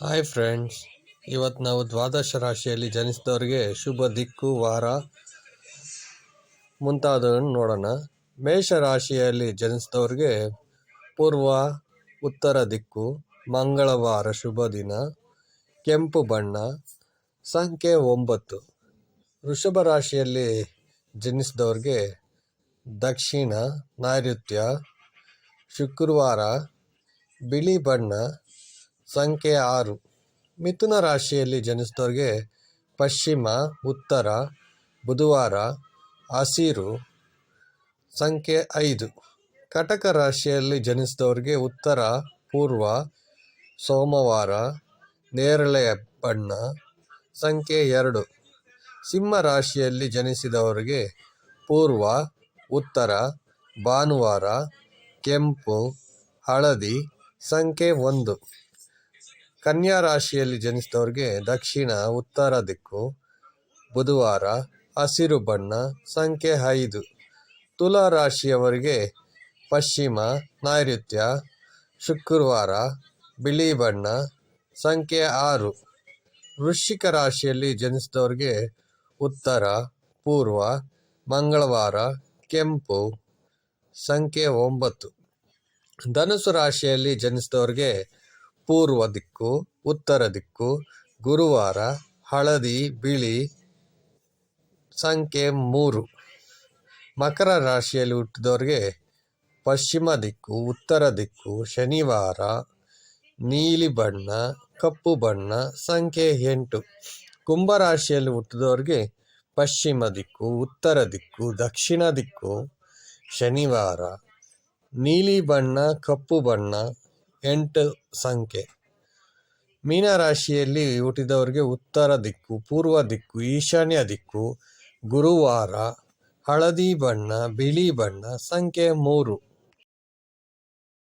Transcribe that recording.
Hi friends. ಇವತ್ತು ನಾವು ದ್ವಾದಶ ರಾಶಿಯಲ್ಲಿ ಜನಿಸಿದವರಿಗೆ ಶುಭ ದಿಕ್ಕು, ವಾರ ಮುಂತಾದವನ್ನು ನೋಡೋಣ. ಮೇಷ ರಾಶಿಯಲ್ಲಿ ಜನಿಸಿದವ್ರಿಗೆ ಪೂರ್ವ, ಉತ್ತರ ದಿಕ್ಕು, ಮಂಗಳವಾರ ಶುಭ ದಿನ, ಕೆಂಪು ಬಣ್ಣ, ಸಂಖ್ಯೆ ಒಂಬತ್ತು. ವೃಷಭ ರಾಶಿಯಲ್ಲಿ ಜನಿಸಿದವ್ರಿಗೆ ದಕ್ಷಿಣ, ನೈಋತ್ಯ, ಶುಕ್ರವಾರ, ಬಿಳಿ ಬಣ್ಣ ಸಂಖ್ಯೆ ಆರು. ಮಿಥುನ ರಾಶಿಯಲ್ಲಿ ಜನಿಸಿದವ್ರಿಗೆ ಪಶ್ಚಿಮ, ಉತ್ತರ, ಬುಧವಾರ, ಹಸಿರು ಸಂಖ್ಯೆ ಐದು. ಕಟಕ ರಾಶಿಯಲ್ಲಿ ಜನಿಸಿದವ್ರಿಗೆ ಉತ್ತರ, ಪೂರ್ವ, ಸೋಮವಾರ, ನೇರಳೆ ಬಣ್ಣ ಸಂಖ್ಯೆ ಎರಡು. ಸಿಂಹ ರಾಶಿಯಲ್ಲಿ ಜನಿಸಿದವರಿಗೆ ಪೂರ್ವ, ಉತ್ತರ, ಭಾನುವಾರ, ಕೆಂಪು, ಹಳದಿ ಸಂಖ್ಯೆ ಒಂದು. ಕನ್ಯಾ ರಾಶಿಯಲ್ಲಿ ಜನಿಸಿದವ್ರಿಗೆ ದಕ್ಷಿಣ, ಉತ್ತರ ದಿಕ್ಕು, ಬುಧವಾರ ಹಸಿರು ಬಣ್ಣ, ಸಂಖ್ಯೆ ಐದು. ತುಲಾ ರಾಶಿಯವರಿಗೆ ಪಶ್ಚಿಮ, ನೈಋತ್ಯ, ಶುಕ್ರವಾರ ಬಿಳಿ ಬಣ್ಣ, ಸಂಖ್ಯೆ ಆರು. ವೃಶ್ಚಿಕ ರಾಶಿಯಲ್ಲಿ ಜನಿಸಿದವ್ರಿಗೆ ಉತ್ತರ, ಪೂರ್ವ, ಮಂಗಳವಾರ, ಕೆಂಪು, ಸಂಖ್ಯೆ ಒಂಬತ್ತು. ಧನುಸು ರಾಶಿಯಲ್ಲಿ ಜನಿಸಿದವ್ರಿಗೆ ಪೂರ್ವ ದಿಕ್ಕು, ಉತ್ತರ ದಿಕ್ಕು, ಗುರುವಾರ, ಹಳದಿ, ಬಿಳಿ, ಸಂಖ್ಯೆ ಮೂರು. ಮಕರ ರಾಶಿಯಲ್ಲಿ ಹುಟ್ಟಿದವ್ರಿಗೆ ಪಶ್ಚಿಮ ದಿಕ್ಕು, ಉತ್ತರ ದಿಕ್ಕು, ಶನಿವಾರ, ನೀಲಿ ಬಣ್ಣ, ಕಪ್ಪು ಬಣ್ಣ, ಸಂಖ್ಯೆ ಎಂಟು. ಕುಂಭರಾಶಿಯಲ್ಲಿ ಹುಟ್ಟಿದವ್ರಿಗೆ ಪಶ್ಚಿಮ ದಿಕ್ಕು, ಉತ್ತರ ದಿಕ್ಕು, ದಕ್ಷಿಣ ದಿಕ್ಕು, ಶನಿವಾರ, ನೀಲಿ ಬಣ್ಣ, ಕಪ್ಪು ಬಣ್ಣ ಎಂಟು ಸಂಖ್ಯೆ. ಮೀನರಾಶಿಯಲ್ಲಿ ಹುಟ್ಟಿದವರಿಗೆ ಉತ್ತರ ದಿಕ್ಕು, ಪೂರ್ವ ದಿಕ್ಕು, ಈಶಾನ್ಯ ದಿಕ್ಕು, ಗುರುವಾರ, ಹಳದಿ ಬಣ್ಣ, ಬಿಳಿ ಬಣ್ಣ, ಸಂಖ್ಯೆ ಮೂರು.